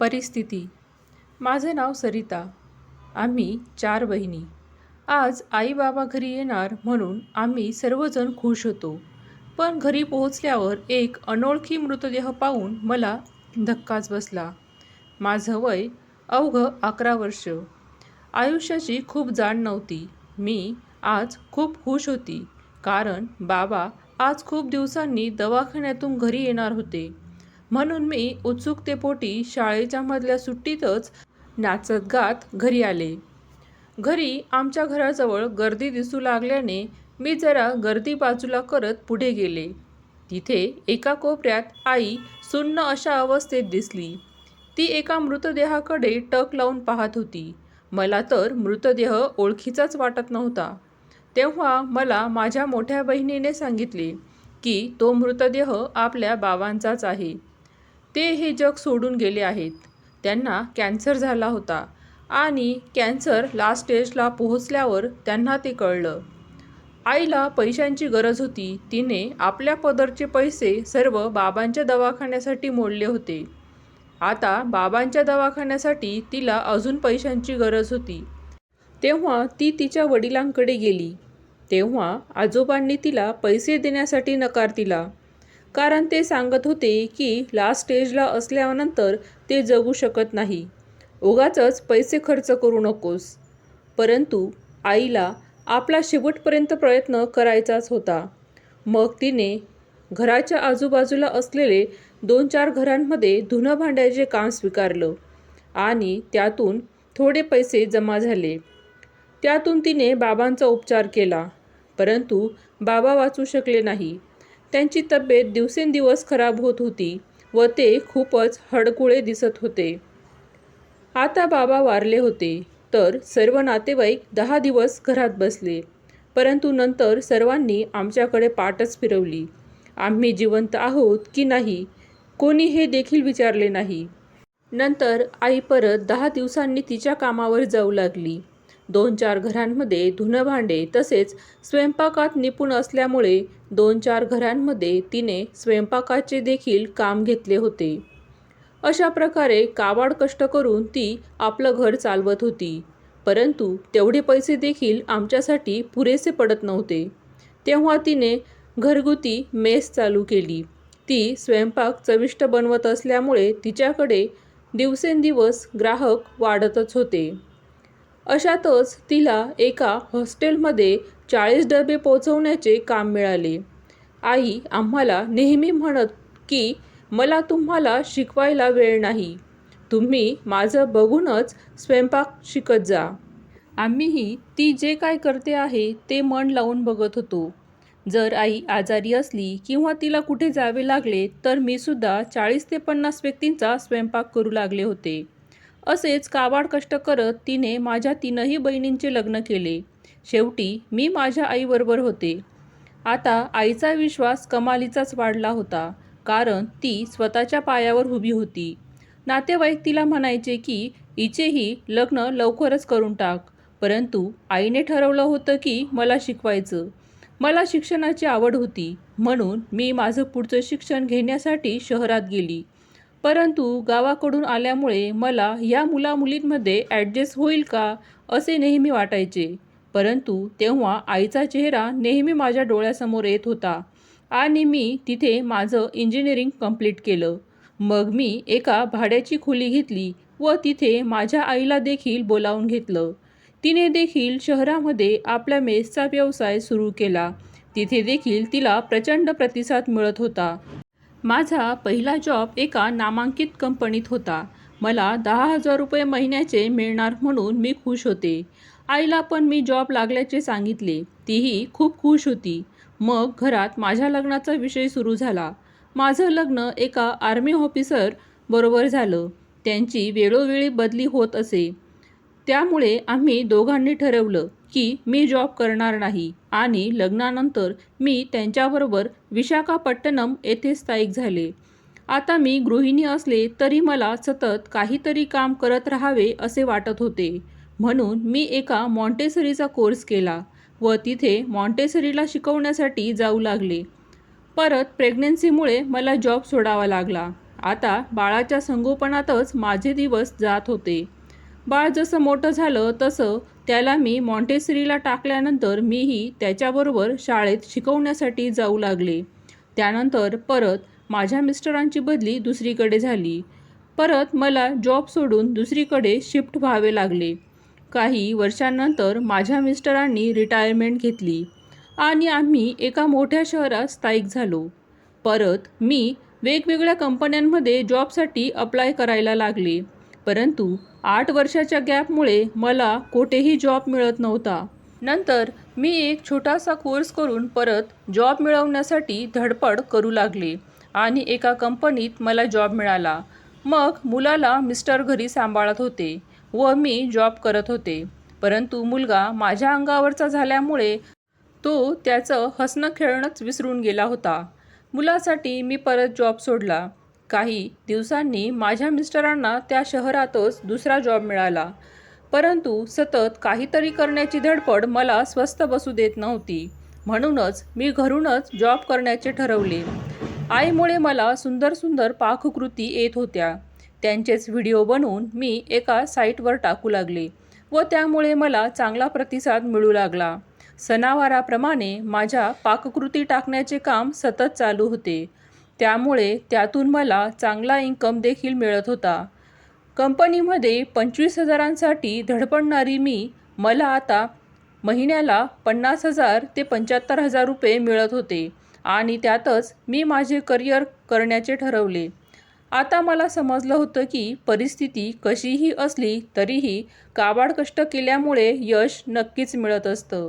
परिस्थिती. माझं नाव सरिता. आम्ही चार बहिणी. आज आई बाबा घरी येणार म्हणून आम्ही सर्वजण खुश होतो. पण घरी पोहोचल्यावर एक अनोळखी मृतदेह पाहून मला धक्काच बसला. माझं वय अवघं अकरा वर्ष. आयुष्याची खूप जाण नव्हती. मी आज खूप खुश होती. कारण बाबा आज खूप दिवसांनी दवाखान्यातून घरी येणार होते. म्हणून मी उत्सुकतेपोटी शाळेच्या मधल्या सुट्टीतच नाचत गात घरी आले. घरी आमच्या घराजवळ गर्दी दिसू लागल्याने मी जरा गर्दी बाजूला करत पुढे गेले. तिथे एका कोपऱ्यात आई सुन्न अशा अवस्थेत दिसली. ती एका मृतदेहाकडे टक लावून पाहत होती. मला तर मृतदेह ओळखीचाच वाटत नव्हता. तेव्हा मला माझ्या मोठ्या बहिणीने सांगितले की तो मृतदेह आपल्या बाबांचाच आहे. ते हे जग सोडून गेले आहेत. त्यांना कॅन्सर झाला होता आणि कॅन्सर लास्ट स्टेजला पोहोचल्यावर त्यांना ते कळलं. आईला पैशांची गरज होती. तिने आपल्या पदरचे पैसे सर्व बाबांच्या दवाखान्यासाठी मोडले होते. आता बाबांच्या दवाखान्यासाठी तिला अजून पैशांची गरज होती. तेव्हा ती तिच्या वडिलांकडे गेली. तेव्हा आजोबांनी तिला पैसे देण्यासाठी नकार दिला. कारण ते सांगत होते की लास्ट स्टेजला असल्यानंतर ते जगू शकत नाही. उगाचच पैसे खर्च करू नकोस. परंतु आईला आपला शेवटपर्यंत प्रयत्न करायचाच होता. मग तिने घराच्या आजूबाजूला असलेले दोन चार घरांमध्ये धुणं भांड्याचे काम स्वीकारलं आणि त्यातून थोडे पैसे जमा झाले. त्यातून तिने बाबांचा उपचार केला परंतु बाबा वाचू शकले नाही. त्यांची तब्येत दिवसेंदिवस खराब होत होती व ते खूपच हडकुळे दिसत होते. आता बाबा वारले होते तर सर्व नातेवाईक दहा दिवस घरात बसले परंतु नंतर सर्वांनी आमच्याकडे पाठच फिरवली. आम्ही जिवंत आहोत की नाही कोणी हे देखील विचारले नाही. नंतर आई परत दहा दिवसांनी तिच्या कामावर जाऊ लागली. दोन चार घरांमध्ये धुणं भांडे तसेच स्वयंपाकात निपुण असल्यामुळे दोन चार घरांमध्ये तिने स्वयंपाकाचे देखील काम घेतले होते. अशा प्रकारे काबाड कष्ट करून ती आपलं घर चालवत होती. परंतु तेवढे पैसे देखील आमच्यासाठी पुरेसे पडत नव्हते. तेव्हा तिने घरगुती मेस चालू केली. ती स्वयंपाक चविष्ट बनवत असल्यामुळे तिच्याकडे दिवसेंदिवस ग्राहक वाढतच होते. अशातच तिला एका हॉस्टेलमध्ये चाळीस डबे पोचवण्याचे काम मिळाले. आई आम्हाला नेहमी म्हणत की मला तुम्हाला शिकवायला वेळ नाही. तुम्ही माझं बघूनच स्वयंपाक शिकत जा. आम्हीही ती जे काय करते आहे ते मन लावून बघत होतो. जर आई आजारी असली किंवा तिला कुठे जावे लागले तर मी सुद्धा चाळीस ते पन्नास व्यक्तींचा स्वयंपाक करू लागले होते. असेच काबाड कष्ट करत तिने माझ्या तीनही बहिणींचे लग्न केले. शेवटी मी माझ्या आईबरोबर होते. आता आईचा विश्वास कमालीचाच वाढला होता कारण ती स्वतःच्या पायावर उभी होती. नातेवाईक तिला म्हणायचे की हिचेही लग्न लवकरच करून टाक. परंतु आईने ठरवलं होतं की मला शिकवायचं. मला शिक्षणाची आवड होती म्हणून मी माझं पुढचं शिक्षण घेण्यासाठी शहरात गेली. परंतु गावाकडून आल्यामुळे मला या मुलामुलींमध्ये ॲडजस्ट होईल का असे नेहमी वाटायचे. परंतु तेव्हा आईचा चेहरा नेहमी माझ्या डोळ्यासमोर येत होता आणि मी तिथे माझं इंजिनिअरिंग कंप्लीट केलं. मग मी एका भाड्याची खोली घेतली व तिथे माझ्या आईला देखील बोलावून घेतलं. तिने देखील शहरामध्ये आपल्या मेसचा व्यवसाय सुरू केला. तिथे देखील तिला प्रचंड प्रतिसाद मिळत होता. माझा पहिला जॉब एका नामांकित कंपनीत होता. मला दहा हजार रुपये महिन्याचे मिळणार म्हणून मी खुश होते. आईला पण मी जॉब लागल्याचे सांगितले. तीही खूप खुश होती. मग घरात माझ्या लग्नाचा विषय सुरू झाला. माझं लग्न एका आर्मी ऑफिसर बरोबर झालं. त्यांची वेळोवेळी बदली होत असे. त्यामुळे आम्ही दोघांनी ठरवलं की मी जॉब करणार नाही आणि लग्नानंतर मी त्यांच्याबरोबर विशाखापट्टणम येथे स्थायिक झाले. आता मी गृहिणी असले तरी मला सतत काहीतरी काम करत राहावे असे वाटत होते. म्हणून मी एका मॉन्टेसरीचा कोर्स केला व तिथे मॉन्टेसरीला शिकवण्यासाठी जाऊ लागले. परत प्रेग्नन्सीमुळे मला जॉब सोडावा लागला. आता बाळाच्या संगोपनातच माझे दिवस जात होते. बाळ जसं मोठं झालं तसं त्याला मी मॉन्टेसरीला टाकल्यानंतर मीही त्याच्याबरोबर शाळेत शिकवण्यासाठी जाऊ लागले. त्यानंतर परत माझ्या मिस्टरांची बदली दुसरीकडे झाली. परत मला जॉब सोडून दुसरीकडे शिफ्ट व्हावे लागले. काही वर्षांनंतर माझ्या मिस्टरांनी रिटायरमेंट घेतली आणि आम्ही एका मोठ्या शहरात स्थायिक झालो. परत मी वेगवेगळ्या कंपन्यांमध्ये जॉबसाठी अप्लाय करायला लागले. परंतु आठ वर्षाच्या गॅपमुळे मला कोठेही जॉब मिळत नव्हता. नंतर मी एक छोटासा कोर्स करून परत जॉब मिळवण्यासाठी धडपड करू लागले आणि एका कंपनीत मला जॉब मिळाला. मग मुलाला मिस्टर घरी सांभाळत होते व मी जॉब करत होते. परंतु मुलगा माझ्या अंगावरचा झाल्यामुळे तो त्याचं हसणं खेळणंच विसरून गेला होता. मुलासाठी मी परत जॉब सोडला. काही दिवसांनी माझ्या मिस्टरांना त्या शहरातच दुसरा जॉब मिळाला. परंतु सतत काहीतरी करण्याची धडपड मला स्वस्त बसू देत नव्हती. म्हणूनच मी घरूनच जॉब करण्याचे ठरवले. आईमुळे मला सुंदर सुंदर पाककृती येत होत्या. त्यांचेच व्हिडिओ बनवून मी एका साईटवर टाकू लागले व त्यामुळे मला चांगला प्रतिसाद मिळू लागला. सणावाराप्रमाणे माझ्या पाककृती टाकण्याचे काम सतत चालू होते. त्यामुळे त्यातून मला चांगला इन्कम देखील मिळत होता. कंपनीमध्ये पंचवीस हजारांसाठी धडपडणारी मी मला आता महिन्याला पन्नास हजार ते पंच्याहत्तर हजार रुपये मिळत होते आणि त्यातच मी माझे करिअर करण्याचे ठरवले. आता मला समजलं होतं की परिस्थिती कशीही असली तरीही काबाड कष्ट केल्यामुळे यश नक्कीच मिळत असतं.